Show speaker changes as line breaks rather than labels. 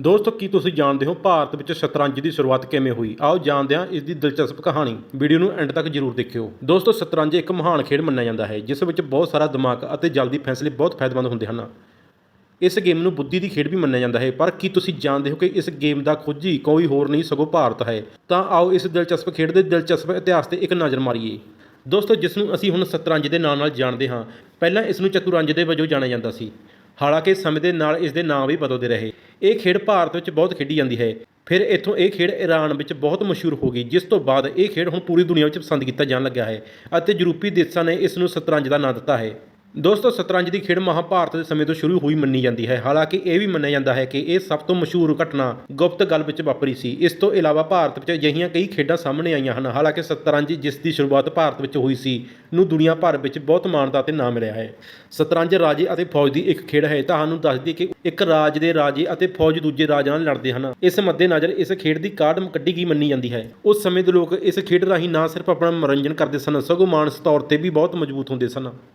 ਦੋਸਤੋ, ਕੀ ਤੁਸੀਂ ਜਾਣਦੇ ਹੋ ਭਾਰਤ ਵਿੱਚ ਸ਼ਤਰੰਜ ਦੀ ਸ਼ੁਰੂਆਤ ਕਿਵੇਂ ਹੋਈ? ਆਓ ਜਾਣਦੇ ਹਾਂ ਇਸ ਦੀ ਦਿਲਚਸਪ ਕਹਾਣੀ। ਵੀਡੀਓ ਨੂੰ ਐਂਡ ਤੱਕ ਜਰੂਰ ਦੇਖਿਓ। ਦੋਸਤੋ, ਸ਼ਤਰੰਜ ਇੱਕ ਮਹਾਨ ਖੇਡ ਮੰਨਿਆ ਜਾਂਦਾ ਹੈ, ਜਿਸ ਵਿੱਚ ਬਹੁਤ ਸਾਰਾ ਦਿਮਾਗ ਅਤੇ ਜਲਦੀ ਫੈਸਲੇ ਬਹੁਤ ਫਾਇਦੇਮੰਦ ਹੁੰਦੇ ਹਨ। ਇਸ ਗੇਮ ਨੂੰ ਬੁੱਧੀ ਦੀ ਖੇਡ ਵੀ ਮੰਨਿਆ ਜਾਂਦਾ ਹੈ, ਪਰ ਕੀ ਤੁਸੀਂ ਜਾਣਦੇ ਹੋ ਕਿ ਇਸ ਗੇਮ ਦਾ ਖੋਜੀ ਕੋਈ ਹੋਰ ਨਹੀਂ, ਸਗੋਂ ਭਾਰਤ ਹੈ? ਤਾਂ ਆਓ ਇਸ ਦਿਲਚਸਪ ਖੇਡ ਦੇ ਦਿਲਚਸਪ ਇਤਿਹਾਸ ਤੇ ਇੱਕ ਨਜ਼ਰ ਮਾਰੀਏ। ਦੋਸਤੋ, ਜਿਸ ਨੂੰ ਅਸੀਂ ਹੁਣ ਸ਼ਤਰੰਜ ਦੇ ਨਾਂ ਨਾਲ ਜਾਣਦੇ ਹਾਂ, ਪਹਿਲਾਂ ਇਸ ਨੂੰ ਚਤੁਰੰਜ ਦੇ ਵਜੋਂ ਜਾਣਿਆ ਜਾਂਦਾ ਸੀ। ਹਾਲਾਂਕਿ, ਸਮੇਂ ਦੇ ਨਾਲ ਇਸ ਦੇ ਨਾਮ ਵੀ ਬਦਲਦੇ ਰਹੇ। ਇਹ ਖੇਡ ਭਾਰਤ ਵਿੱਚ ਬਹੁਤ ਖੇਡੀ ਜਾਂਦੀ ਹੈ। ਫਿਰ ਇੱਥੋਂ ਇਹ ਖੇਡ ਈਰਾਨ ਵਿੱਚ ਬਹੁਤ ਮਸ਼ਹੂਰ ਹੋ ਗਈ, ਜਿਸ ਤੋਂ ਬਾਅਦ ਇਹ ਖੇਡ ਹੁਣ ਪੂਰੀ ਦੁਨੀਆ ਵਿੱਚ ਪਸੰਦ ਕੀਤਾ ਜਾਣ ਲੱਗਾ ਹੈ ਅਤੇ ਯੂਰਪੀ ਦੇਸ਼ਾਂ ਨੇ ਇਸ ਨੂੰ ਸ਼ਤਰੰਜ ਦਾ ਨਾਂ ਦਿੱਤਾ ਹੈ। ਦੋਸਤੋ, ਸ਼ਤਰੰਜ ਦੀ ਖੇਡ ਮਹਾਭਾਰਤ ਦੇ ਸਮੇਂ ਤੋਂ ਸ਼ੁਰੂ ਹੋਈ ਮੰਨੀ ਜਾਂਦੀ ਹੈ। ਹਾਲਾਂਕਿ ਇਹ ਵੀ ਮੰਨਿਆ ਜਾਂਦਾ ਹੈ ਕਿ ਇਹ ਸਭ ਤੋਂ ਮਸ਼ਹੂਰ ਘਟਨਾ ਗੁਪਤ ਗੱਲ ਵਿੱਚ ਵਾਪਰੀ ਸੀ। ਇਸ ਤੋਂ ਇਲਾਵਾ ਭਾਰਤ ਵਿੱਚ ਅਜਿਹੀਆਂ ਕਈ ਖੇਡਾਂ ਸਾਹਮਣੇ ਆਈਆਂ ਹਨ। ਹਾਲਾਂਕਿ ਸ਼ਤਰੰਜ ਜਿਸ ਦੀ ਸ਼ੁਰੂਆਤ ਭਾਰਤ ਵਿੱਚ ਹੋਈ ਸੀ, ਨੂੰ ਦੁਨੀਆ ਭਰ ਵਿੱਚ ਬਹੁਤ ਮਾਨਤਾ ਤੇ ਨਾਂ ਮਿਲਿਆ ਹੈ। ਸ਼ਤਰੰਜ ਰਾਜੇ ਅਤੇ ਫੌਜ ਦੀ ਇੱਕ ਖੇਡ ਹੈ। ਤੁਹਾਨੂੰ ਦੱਸਦੀ ਕਿ ਇੱਕ ਰਾਜ ਦੇ ਰਾਜੇ ਅਤੇ ਫੌਜ ਦੂਜੇ ਰਾਜ ਨਾਲ ਲੜਦੇ ਹਨ। ਇਸ ਮੱਦੇਨਜ਼ਰ ਇਸ ਖੇਡ ਦੀ ਕਾਢ ਕੱਢੀ ਗਈ ਮੰਨੀ ਜਾਂਦੀ ਹੈ। ਉਸ ਸਮੇਂ ਦੇ ਲੋਕ ਇਸ ਖੇਡ ਰਾਹੀਂ ਨਾ ਸਿਰਫ ਆਪਣਾ ਮਨੋਰੰਜਨ ਕਰਦੇ ਸਨ, ਸਗੋਂ ਮਾਨਸਿਕ ਤੌਰ ਤੇ ਵੀ ਬਹੁਤ ਮਜ਼ਬੂਤ ਹੁੰਦੇ ਸਨ।